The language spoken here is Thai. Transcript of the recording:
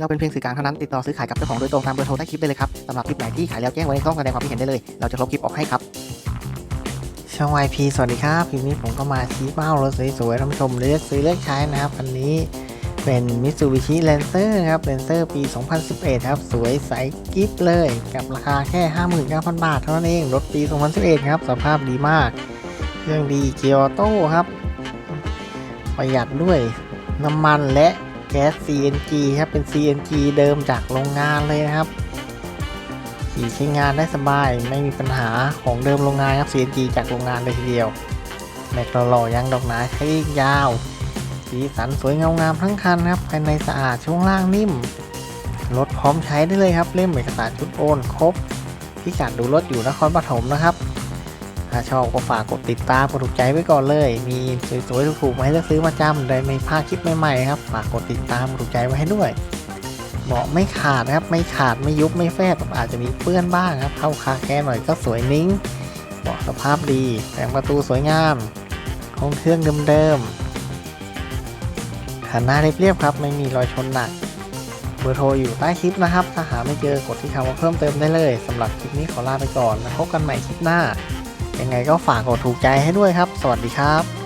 เราเป็นเพียงสื่อกลางเท่านั้นติดต่อซื้อขายกับเจ้าของโดยตรงตามเบอร์โทรใต้คลิปได้เลยครับสำหรับคลิปไหนที่ขายแล้วแจ้งไว้ในช่องแสดงความคิดเห็นได้เลย เราจะลบคลิปออกให้ครับช่อง YP สวัสดีครับคลิปนี้ผมก็มาชี้เป้ารถสวยๆท่านผู้ชมเลือกซื้อเลือกใช้นะครับอันนี้เป็น Mitsubishi Lancer ครับ Lancer ปี 2011 ครับ สวยใสกิ๊บเลย กับราคาแค่ 59,000 บาทเท่านั้นเอง รถปี 2011 ครับ สภาพดีมาก เครื่องดีเกียร์ออโต้ครับ ประหยัดด้วยน้ำมันและ แก๊ส CNG ครับเป็น CNG เดิมจากโรงงานเลยนะครับขี่ใช้งานได้สบายไม่มีปัญหาของเดิมโรงงานครับ CNG จากโรงงานเลยทีเดียวแม็กหล่อยังดอกหนาใช้ยาว สีสันสวยเงางามทั้งคันครับภายในสะอาดช่วงล่างนิ่มรถพร้อมใช้ได้เลยครับเล่มเอกสารชุดโอนครบพิกัดดูรถอยู่นครปฐมนะครับ ถ้าชอบก็ฝากกดติดตามกดถูกใจไว้ก่อนเลย มีสวยๆถูกๆมาให้เลือกซื้อมาจำโดยไม่พลาดคลิปใหม่ๆครับฝากกดติดตามกดถูกใจไว้ให้ด้วยเบาะไม่ขาดนะครับไม่ขาดไม่ยุบไม่แฟบอาจจะมีเปื้อนบ้างครับเข้าคาแค่หน่อยก็สวยนิ้งเบาะสภาพดีแต่งประตูสวยงามห้องเครื่องเดิมๆหันหน้าเรียบๆครับ ไม่มีรอยชนหนักเบอร์โทรอยู่ใต้คลิปนะครับ ถ้าหาไม่เจอกดที่คำว่าเพิ่มเติมได้เลยสำหรับคลิปนี้ขอลาไปก่อนแล้วพบกันใหม่คลิปหน้า ยังไงก็ฝากกดถูกใจให้ด้วยครับ สวัสดีครับ